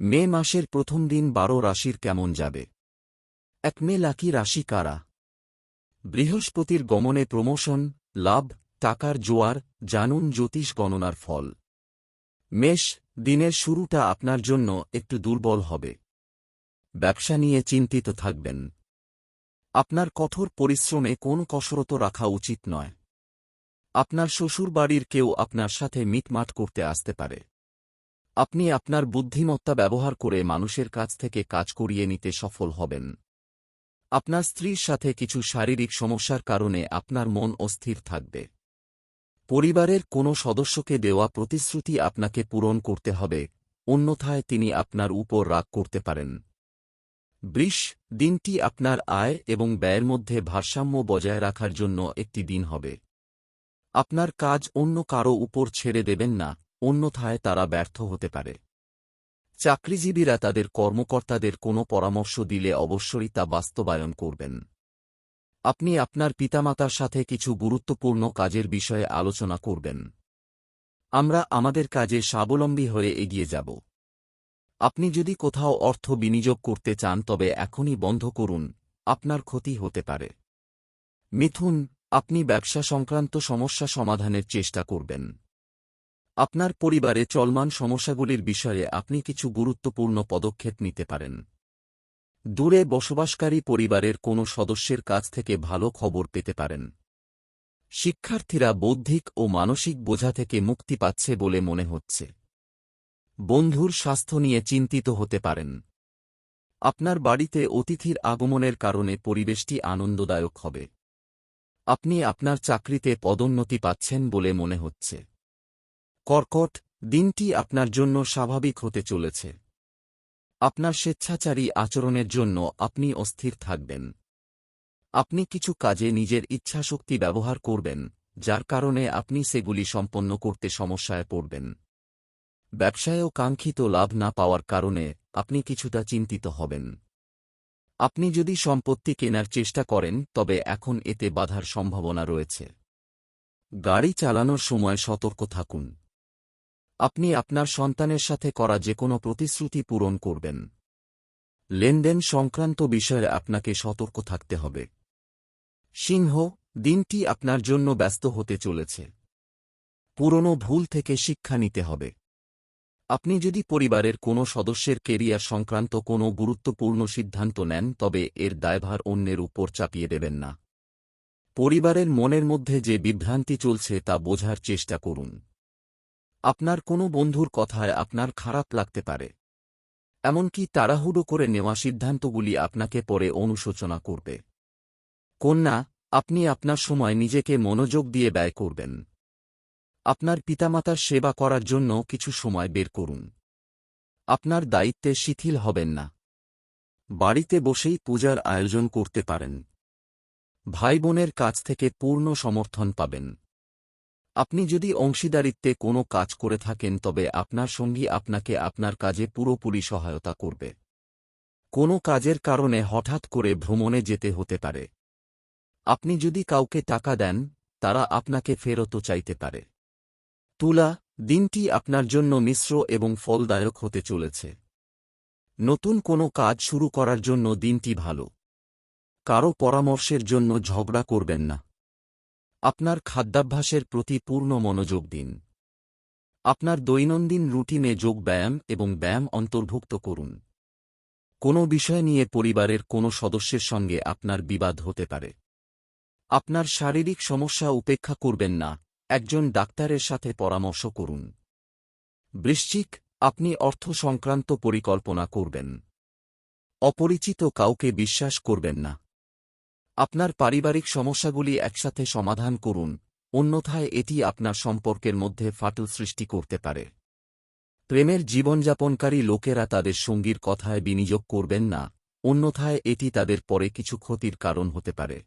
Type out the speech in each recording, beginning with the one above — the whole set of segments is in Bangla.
মে মাসের প্রথম দিন বারো রাশির কেমন যাবে? এক মে লাকি রাশি কারা? বৃহস্পতির গমনে প্রমোশন, লাভ, টাকার জোয়ার, জানুন জ্যোতিষ গণনার ফল। মেষ, দিনের শুরুটা আপনার জন্য একটু দুর্বল হবে। ব্যবসা নিয়ে চিন্তিত থাকবেন। আপনার কঠোর পরিশ্রমে কোন কসরত রাখা উচিত নয়। আপনার শ্বশুরবাড়ির কেউ আপনার সাথে মিটমাট করতে আসতে পারে। আপনি আপনার বুদ্ধিমত্তা ব্যবহার করে মানুষের কাছ থেকে কাজ করিয়ে নিতে সফল হবেন। আপনার স্ত্রীর সাথে কিছু শারীরিক সমস্যার কারণে আপনার মন অস্থির থাকবে। পরিবারের কোনো সদস্যকে দেওয়া প্রতিশ্রুতি আপনাকে পূরণ করতে হবে, অন্যথায় তিনি আপনার উপর রাগ করতে পারেন। বৃষ, দিনটি আপনার আয় এবং ব্যয়ের মধ্যে ভারসাম্য বজায় রাখার জন্য একটি দিন হবে। আপনার কাজ অন্য কারও উপর ছেড়ে দেবেন না। অন্যথায় তারা ব্যর্থ হতে পারে। চাকরিজীবীরা তাদের কর্মকর্তাদের কোনো পরামর্শ দিলে অবশ্যই তা বাস্তবায়ন করবেন। আপনি আপনার পিতামাতার সাথে কিছু গুরুত্বপূর্ণ কাজের বিষয়ে আলোচনা করবেন। আমরা আমাদের কাজে স্বাবলম্বী হয়ে এগিয়ে যাব। আপনি যদি কোথাও অর্থ বিনিয়োগ করতে চান তবে এখনই বন্ধ করুন, আপনার ক্ষতি হতে পারে। মিথুন, আপনি ব্যবসা সংক্রান্ত সমস্যা সমাধানের চেষ্টা করবেন। আপনার পরিবারে চলমান সমস্যাগুলির বিষয়ে আপনি কিছু গুরুত্বপূর্ণ পদক্ষেপ নিতে পারেন। দূরে বসবাসকারী পরিবারের কোনো সদস্যের কাছ থেকে ভালো খবর পেতে পারেন। শিক্ষার্থীরা বৌদ্ধিক ও মানসিক বোঝা থেকে মুক্তি পাচ্ছে বলে মনে হচ্ছে। বন্ধুর স্বাস্থ্য নিয়ে চিন্তিত হতে পারেন। আপনার বাড়িতে অতিথির আগমনের কারণে পরিবেশটি আনন্দদায়ক হবে। আপনি আপনার চাকরিতে পদোন্নতি পাচ্ছেন বলে মনে হচ্ছে। কর্কট, দিনটি আপনার জন্য স্বাভাবিক হতে চলেছে। আপনার স্বেচ্ছাচারী আচরণের জন্য আপনি অস্থির থাকবেন। আপনি কিছু কাজে নিজের ইচ্ছাশক্তি ব্যবহার করবেন, যার কারণে আপনি সেগুলি সম্পন্ন করতে সমস্যায় পড়বেন। ব্যবসায়ও কাঙ্ক্ষিত লাভ না পাওয়ার কারণে আপনি কিছুটা চিন্তিত হবেন। আপনি যদি সম্পত্তি কেনার চেষ্টা করেন, তবে এখন এতে বাধার সম্ভাবনা রয়েছে। গাড়ি চালানোর সময় সতর্ক থাকুন। আপনি আপনার সন্তানের সাথে করা যে কোনো প্রতিশ্রুতি পূরণ করবেন। লেনদেন সংক্রান্ত বিষয়ে আপনাকে সতর্ক থাকতে হবে। সিংহ, দিনটি আপনার জন্য ব্যস্ত হতে চলেছে। পুরনো ভুল থেকে শিক্ষা নিতে হবে। আপনি যদি পরিবারের কোনো সদস্যের কেরিয়ার সংক্রান্ত কোনো গুরুত্বপূর্ণ সিদ্ধান্ত নেন, তবে এর দায়ভার অন্যের উপর চাপিয়ে দেবেন না। পরিবারের মনের মধ্যে যে বিভ্রান্তি চলছে তা বোঝার চেষ্টা করুন। আপনার কোনো বন্ধুর কথায় আপনার খারাপ লাগতে পারে। এমনকি তাড়াহুড়ো করে নেওয়া সিদ্ধান্তগুলি আপনাকে পরে অনুশোচনা করবে। কন্যা, আপনি আপনার সময় নিজেকে মনোযোগ দিয়ে ব্যয় করবেন। আপনার পিতামাতার সেবা করার জন্য কিছু সময় বের করুন। আপনার দায়িত্বে শিথিল হবেন না। বাড়িতে বসেই পূজার আয়োজন করতে পারেন। ভাই বোনের কাছ থেকে পূর্ণ সমর্থন পাবেন। আপনি যদি অংশীদারিত্বে কোনো কাজ করে থাকেন, তবে আপনার সঙ্গী আপনাকে আপনার কাজে পুরোপুরি সহায়তা করবে। কোনো কাজের কারণে হঠাৎ করে ভ্রমণে যেতে হতে পারে। আপনি যদি কাউকে টাকা দেন, তারা আপনাকে ফেরতও চাইতে পারে। তুলা, দিনটি আপনার জন্য মিশ্র এবং ফলদায়ক হতে চলেছে। নতুন কোনো কাজ শুরু করার জন্য দিনটি ভালো। কারও পরামর্শের জন্য ঝগড়া করবেন না। আপনার খাদ্যাভ্যাসের প্রতি পূর্ণ মনোযোগ দিন। আপনার দৈনন্দিন রুটিনে যোগ ব্যায়াম এবং ব্যায়াম অন্তর্ভুক্ত করুন। কোনো বিষয় নিয়ে পরিবারের কোনো সদস্যের সঙ্গে আপনার বিবাদ হতে পারে। আপনার শারীরিক সমস্যা উপেক্ষা করবেন না, একজন ডাক্তারের সাথে পরামর্শ করুন। বৃশ্চিক, আপনি অর্থ সংক্রান্ত পরিকল্পনা করবেন। অপরিচিত কাউকে বিশ্বাস করবেন না। আপনার পারিবারিক সমস্যাগুলি একসাথে সমাধান করুন, অন্যথায় এটি আপনার সম্পর্কের মধ্যে ফাটল সৃষ্টি করতে পারে। প্রেমের জীবনযাপনকারী লোকেরা তাদের সঙ্গীর কথায় বিনিয়োগ করবেন না, অন্যথায় এটি তাদের পরে কিছু ক্ষতির কারণ হতে পারে।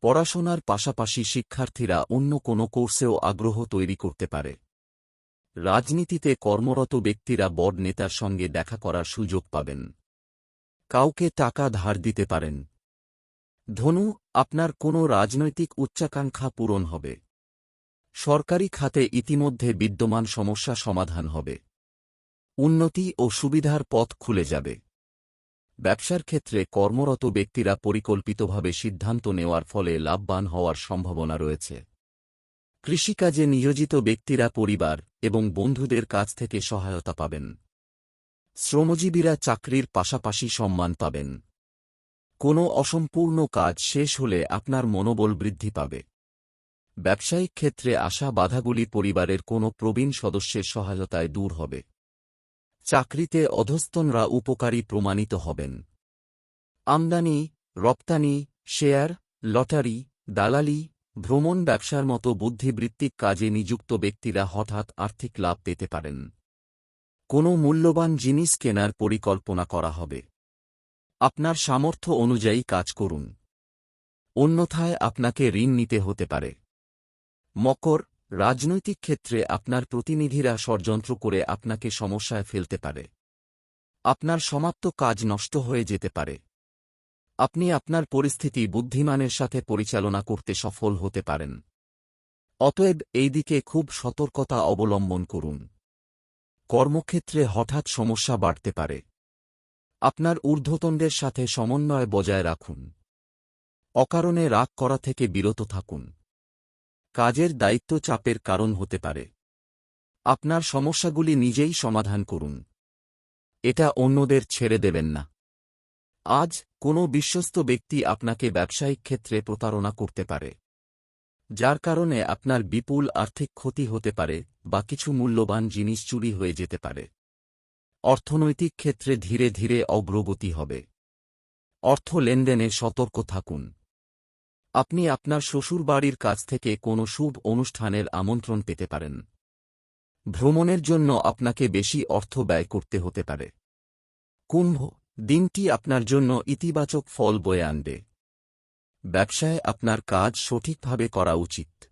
পড়াশোনার পাশাপাশি শিক্ষার্থীরা অন্য কোনো কোর্সেও আগ্রহ তৈরি করতে পারে। রাজনীতিতে কর্মরত ব্যক্তিরা বড় নেতার সঙ্গে দেখা করার সুযোগ পাবেন। কাউকে টাকা ধার দিতে পারেন ধনু, আপনার কোনো রাজনৈতিক উচ্চাকাঙ্ক্ষা পূরণ হবে। সরকারি খাতে ইতিমধ্যে বিদ্যমান সমস্যা সমাধান হবে। উন্নতি ও সুবিধার পথ খুলে যাবে। ব্যবসার ক্ষেত্রে কর্মরত ব্যক্তিরা পরিকল্পিতভাবে সিদ্ধান্ত নেওয়ার ফলে লাভবান হওয়ার সম্ভাবনা রয়েছে। কৃষিকাজে নিয়োজিত ব্যক্তিরা পরিবার এবং বন্ধুদের কাছ থেকে সহায়তা পাবেন। শ্রমজীবীরা চাকরির পাশাপাশি সম্মান পাবেন। কোনো অসম্পূর্ণ কাজ শেষ হলে আপনার মনোবল বৃদ্ধি পাবে। ব্যবসায়িক ক্ষেত্রে আসা বাধাগুলি পরিবারের কোনো প্রবীণ সদস্যের সহায়তায় দূর হবে। চাকরিতে অধস্তনরা উপকারী প্রমাণিত হবেন। আমদানি, রপ্তানি, শেয়ার, লটারি, দালালি, ভ্রমণ ব্যবসার মতো বুদ্ধিবৃত্তিক কাজে নিযুক্ত ব্যক্তিরা হঠাৎ আর্থিক লাভ পেতে পারেন। কোনো মূল্যবান জিনিস কেনার পরিকল্পনা করা হবে। আপনার সামর্থ্য অনুযায়ী কাজ করুন। অন্যথায় আপনাকে ঋণ নিতে হতে পারে। মকর, রাজনৈতিক ক্ষেত্রে আপনার প্রতিনিধিরা ষড়যন্ত্র করে আপনাকে সমস্যায় ফেলতে পারে। আপনার সমাপ্ত কাজ নষ্ট হয়ে যেতে পারে। আপনি আপনার পরিস্থিতি বুদ্ধিমানের সাথে পরিচালনা করতে সফল হতে পারেন। অতএব এই দিকে খুব সতর্কতা অবলম্বন করুন। কর্মক্ষেত্রে হঠাৎ সমস্যা বাড়তে পারে। আপনার ঊর্ধ্বতনদের সাথে সমন্বয় বজায় রাখুন। অকারণে রাগ করা থেকে বিরত থাকুন। কাজের দায়িত্ব চাপের কারণ হতে পারে। আপনার সমস্যাগুলি নিজেই সমাধান করুন। এটা অন্যদের ছেড়ে দেবেন না। আজ কোনো বিশ্বস্ত ব্যক্তি আপনাকে ব্যবসায়িক ক্ষেত্রে প্রতারণা করতে পারে। যার কারণে আপনার বিপুল আর্থিক ক্ষতি হতে পারে বা কিছু মূল্যবান জিনিস চুরি হয়ে যেতে পারে। অর্থনৈতিক ক্ষেত্রে ধীরে ধীরে অগ্রগতি হবে। অর্থ লেনদেনে সতর্ক থাকুন। আপনি আপনার শ্বশুরবাড়ির কাছ থেকে কোনো শুভ অনুষ্ঠানের আমন্ত্রণ পেতে পারেন। ভ্রমণের জন্য আপনাকে বেশি অর্থ ব্যয় করতে হতে পারে। কুম্ভ দিনটি আপনার জন্য ইতিবাচক ফল বয়ে আনবে। ব্যবসায় আপনার কাজ সঠিকভাবে করা উচিত।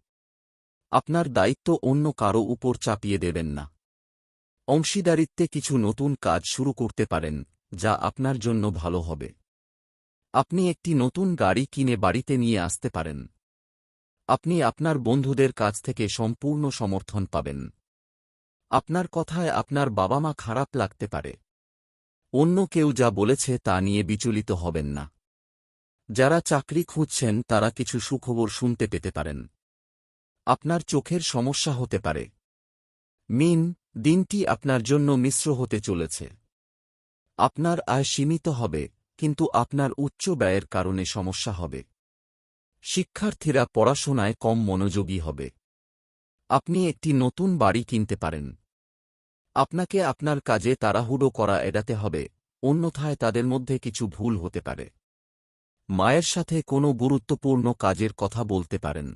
আপনার দায়িত্ব অন্য কারও উপর চাপিয়ে দেবেন না। অংশীদারিত্বে কিছু নতুন কাজ শুরু করতে পারেন, যা আপনার জন্য ভালো হবে। আপনি একটি নতুন গাড়ি কিনে বাড়িতে নিয়ে আসতে পারেন। আপনি আপনার বন্ধুদের কাছ থেকে সম্পূর্ণ সমর্থন পাবেন। আপনার কথায় আপনার বাবা মা খারাপ লাগতে পারে। অন্য কেউ যা বলেছে তা নিয়ে বিচলিত হবেন না। যারা চাকরি খুঁজছেন তারা কিছু সুখবর শুনতে পেতে পারেন। আপনার চোখের সমস্যা হতে পারে। মিন, দিনটি আপনার জন্য মিশ্র হতে চলেছে। আপনার আয় সীমিত হবে, কিন্তু আপনার উচ্চ ব্যয়ের কারণে সমস্যা হবে। শিক্ষার্থীরা পড়াশোনায় কম মনোযোগী হবে। আপনি একটি নতুন বাড়ি কিনতে পারেন। আপনাকে আপনার কাজে তাড়াহুড়ো করা এড়াতে হবে, অন্যথায় তাদের মধ্যে কিছু ভুল হতে পারে। মায়ের সাথে কোনো গুরুত্বপূর্ণ কাজের কথা বলতে পারেন।